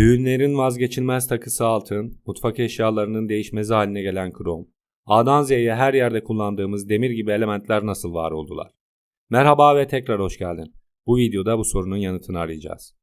Düğünlerin vazgeçilmez takısı altın, mutfak eşyalarının değişmezi haline gelen krom, A'dan Z'ye her yerde kullandığımız demir gibi elementler nasıl var oldular? Merhaba ve tekrar hoş geldin. Bu videoda bu sorunun yanıtını arayacağız.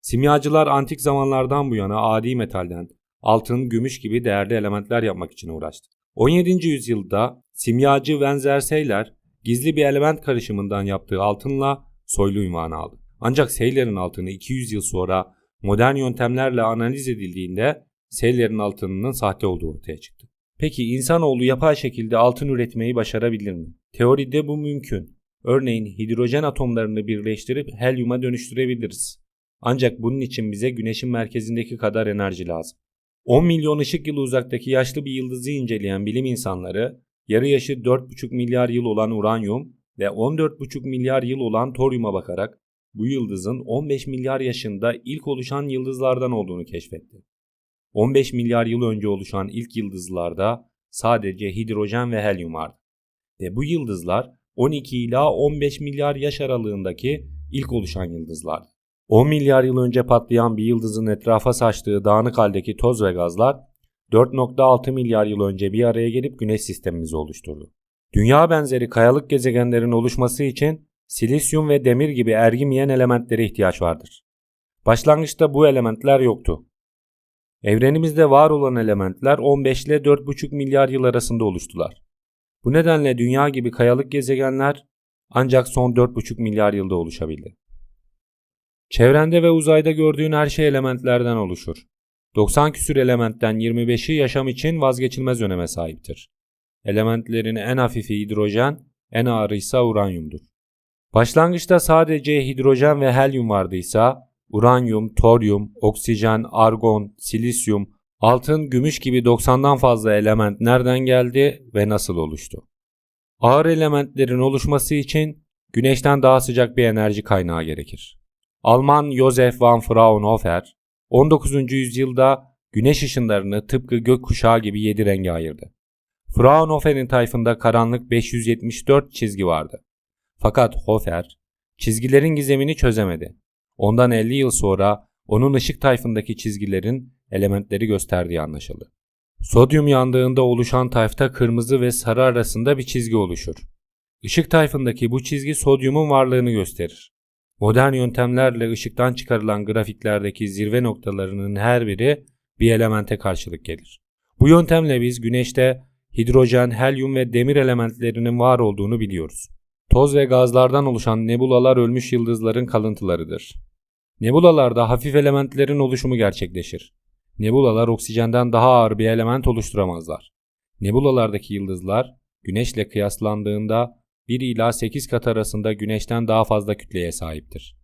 Simyacılar antik zamanlardan bu yana adi metalden, altın, gümüş gibi değerli elementler yapmak için uğraştı. 17. yüzyılda simyacı Wenzerseyler gizli bir element karışımından yaptığı altınla soylu ünvanı aldı. Ancak Seyler'in altını 200 yıl sonra modern yöntemlerle analiz edildiğinde Seyler'in altınının sahte olduğu ortaya çıktı. Peki insanoğlu yapay şekilde altın üretmeyi başarabilir mi? Teoride bu mümkün. Örneğin hidrojen atomlarını birleştirip helyuma dönüştürebiliriz. Ancak bunun için bize güneşin merkezindeki kadar enerji lazım. 10 milyon ışık yılı uzaktaki yaşlı bir yıldızı inceleyen bilim insanları, yarı yaşı 4,5 milyar yıl olan uranyum ve 14,5 milyar yıl olan toryuma bakarak bu yıldızın 15 milyar yaşında ilk oluşan yıldızlardan olduğunu keşfetti. 15 milyar yıl önce oluşan ilk yıldızlarda sadece hidrojen ve helyum vardı. Ve bu yıldızlar 12 ila 15 milyar yaş aralığındaki ilk oluşan yıldızlardı. 10 milyar yıl önce patlayan bir yıldızın etrafa saçtığı dağınık haldeki toz ve gazlar 4.6 milyar yıl önce bir araya gelip güneş sistemimizi oluşturdu. Dünya benzeri kayalık gezegenlerin oluşması için silisyum ve demir gibi ergimeyen elementlere ihtiyaç vardır. Başlangıçta bu elementler yoktu. Evrenimizde var olan elementler 15 ile 4,5 milyar yıl arasında oluştular. Bu nedenle dünya gibi kayalık gezegenler ancak son 4,5 milyar yılda oluşabildi. Çevrende ve uzayda gördüğün her şey elementlerden oluşur. 90 küsür elementten 25'i yaşam için vazgeçilmez öneme sahiptir. Elementlerin en hafifi hidrojen, en ağırı ise uranyumdur. Başlangıçta sadece hidrojen ve helyum vardıysa, uranyum, toryum, oksijen, argon, silisyum, altın, gümüş gibi 90'dan fazla element nereden geldi ve nasıl oluştu? Ağır elementlerin oluşması için güneşten daha sıcak bir enerji kaynağı gerekir. Alman Josef von Fraunhofer 19. yüzyılda güneş ışınlarını tıpkı gökkuşağı gibi 7 renge ayırdı. Fraunhofer'in tayfında karanlık 574 çizgi vardı. Fakat Hofer çizgilerin gizemini çözemedi. Ondan 50 yıl sonra onun ışık tayfındaki çizgilerin elementleri gösterdiği anlaşıldı. Sodyum yandığında oluşan tayfta kırmızı ve sarı arasında bir çizgi oluşur. Işık tayfındaki bu çizgi sodyumun varlığını gösterir. Modern yöntemlerle ışıktan çıkarılan grafiklerdeki zirve noktalarının her biri bir elemente karşılık gelir. Bu yöntemle biz güneşte hidrojen, helyum ve demir elementlerinin var olduğunu biliyoruz. Toz ve gazlardan oluşan nebulalar ölmüş yıldızların kalıntılarıdır. Nebulalarda hafif elementlerin oluşumu gerçekleşir. Nebulalar oksijenden daha ağır bir element oluşturamazlar. Nebulalardaki yıldızlar güneşle kıyaslandığında 1 ila 8 kat arasında güneşten daha fazla kütleye sahiptir.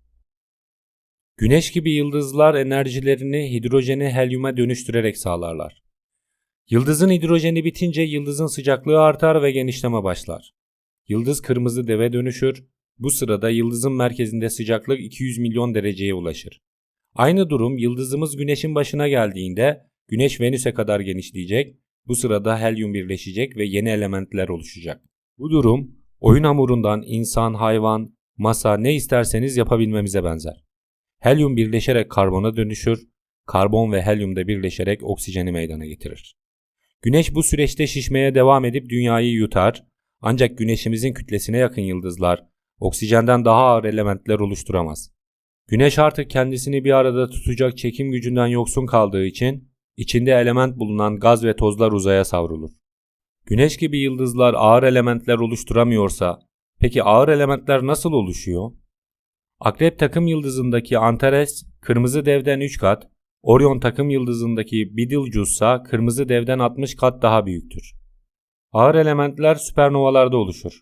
Güneş gibi yıldızlar enerjilerini hidrojeni helyuma dönüştürerek sağlarlar. Yıldızın hidrojeni bitince yıldızın sıcaklığı artar ve genişleme başlar. Yıldız kırmızı deve dönüşür. Bu sırada yıldızın merkezinde sıcaklık 200 milyon dereceye ulaşır. Aynı durum yıldızımız güneşin başına geldiğinde güneş Venüs'e kadar genişleyecek. Bu sırada helyum birleşecek ve yeni elementler oluşacak. Bu durum oyun hamurundan insan, hayvan, masa ne isterseniz yapabilmemize benzer. Helyum birleşerek karbona dönüşür, karbon ve helyum da birleşerek oksijeni meydana getirir. Güneş bu süreçte şişmeye devam edip dünyayı yutar, ancak güneşimizin kütlesine yakın yıldızlar oksijenden daha ağır elementler oluşturamaz. Güneş artık kendisini bir arada tutacak çekim gücünden yoksun kaldığı için içinde element bulunan gaz ve tozlar uzaya savrulur. Güneş gibi yıldızlar ağır elementler oluşturamıyorsa peki ağır elementler nasıl oluşuyor? Akrep takım yıldızındaki Antares kırmızı devden 3 kat, Orion takım yıldızındaki Betelgeuse kırmızı devden 60 kat daha büyüktür. Ağır elementler süpernovalarda oluşur.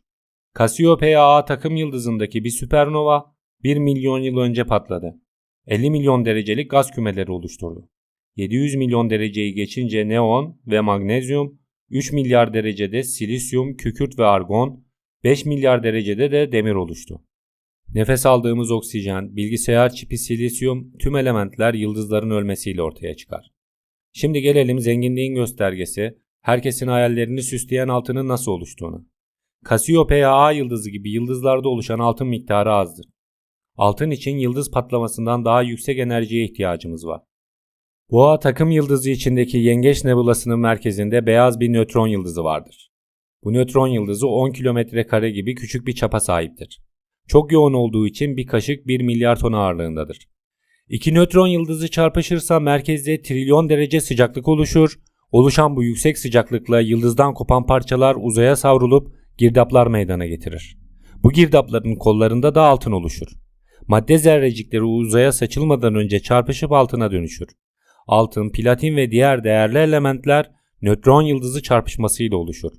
Cassiopeia A takım yıldızındaki bir süpernova 1 milyon yıl önce patladı. 50 milyon derecelik gaz kümeleri oluşturdu. 700 milyon dereceyi geçince neon ve magnezyum, 3 milyar derecede silisyum, kükürt ve argon, 5 milyar derecede de demir oluştu. Nefes aldığımız oksijen, bilgisayar çipi silisyum, tüm elementler yıldızların ölmesiyle ortaya çıkar. Şimdi gelelim zenginliğin göstergesi, herkesin hayallerini süsleyen altının nasıl oluştuğunu. Cassiopeia A yıldızı gibi yıldızlarda oluşan altın miktarı azdır. Altın için yıldız patlamasından daha yüksek enerjiye ihtiyacımız var. Boğa takım yıldızı içindeki Yengeç Nebulası'nın merkezinde beyaz bir nötron yıldızı vardır. Bu nötron yıldızı 10 kilometre kare gibi küçük bir çapa sahiptir. Çok yoğun olduğu için bir kaşık 1 milyar ton ağırlığındadır. İki nötron yıldızı çarpışırsa merkezde trilyon derece sıcaklık oluşur. Oluşan bu yüksek sıcaklıkla yıldızdan kopan parçalar uzaya savrulup girdaplar meydana getirir. Bu girdapların kollarında da altın oluşur. Madde zerrecikleri uzaya saçılmadan önce çarpışıp altına dönüşür. Altın, platin ve diğer değerli elementler nötron yıldızı çarpışmasıyla oluşur.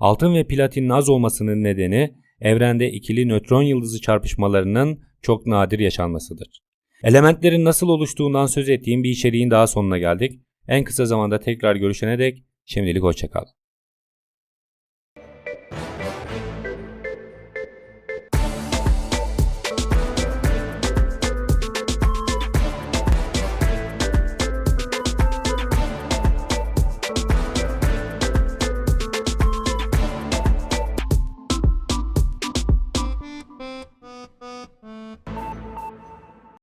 Altın ve platinin az olmasının nedeni evrende ikili nötron yıldızı çarpışmalarının çok nadir yaşanmasıdır. Elementlerin nasıl oluştuğundan söz ettiğim bir içeriğin daha sonuna geldik. En kısa zamanda tekrar görüşene dek şimdilik hoşçakal.